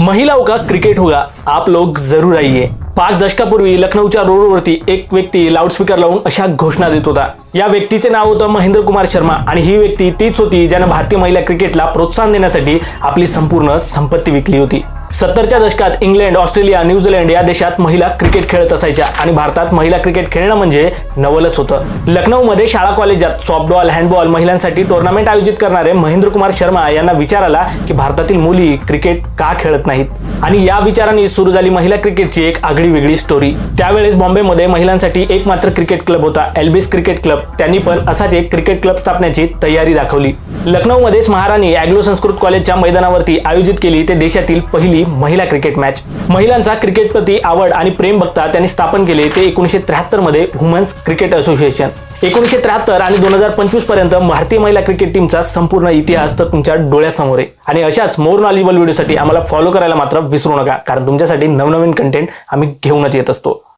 महिलाओं का क्रिकेट होगा। आप लोग जरूर आइए। पाच दशकापूर्वी लखनौच्या रोडवरती एक व्यक्ती लाऊडस्पीकर लावून अशा घोषणा देत होता। या व्यक्तीचे नाव होतं महेंद्र कुमार शर्मा आणि ही व्यक्ती तीच होती ज्यानं भारतीय महिला क्रिकेटला प्रोत्साहन देण्यासाठी आपली संपूर्ण संपत्ती विकली होती. सत्तरच्या दशकात इंग्लंड ऑस्ट्रेलिया न्यूझीलंड या देशात महिला क्रिकेट खेळत असायच्या आणि भारतात महिला क्रिकेट खेळणं म्हणजे नवलच होतं. लखनौमध्ये शाळा कॉलेजात सॉफ्टबॉल हँडबॉल महिलांसाठी टुर्नामेंट आयोजित करणारे महेंद्र कुमार शर्मा यांना विचार आला की भारतातील मुली क्रिकेट का खेळत नाहीत? आणि या विचाराने सुरू झाली महिला क्रिकेटची एक आगळी वेगळी स्टोरी त्यावेळेस बॉम्बेमध्ये महिलांसाठी एक मात्र क्रिकेट क्लब होता एल्बिस क्रिकेट क्लब. त्यांनी पण असाच एक क्रिकेट क्लब स्थापण्याची तयारी दाखवली. लखनौमध्येच महाराणी अॅग्लो संस्कृत कॉलेजच्या मैदानावरती आयोजित केली ते देशातील पहिली महिला क्रिकेट मॅच. महिलांचा क्रिकेटप्रती आवड आणि प्रेम बघता त्यांनी स्थापन केले ते एकोणीसशे त्र्याहत्तरमध्ये वुमन्स क्रिकेट असोसिएशन. एकोणीसशे त्र्याहत्तर आणि दोन हजार पंचवीसपर्यंत भारतीय महिला क्रिकेट टीमचा संपूर्ण इतिहास तर तुमच्या डोळ्यासमोर आहे. आणि अशाच मोर नॉलेजेबल व्हिडिओसाठी आम्हाला फॉलो करायला मात्र विसरू नका कारण तुमच्यासाठी नवनवीन कंटेंट आम्ही घेऊनच येत असतो.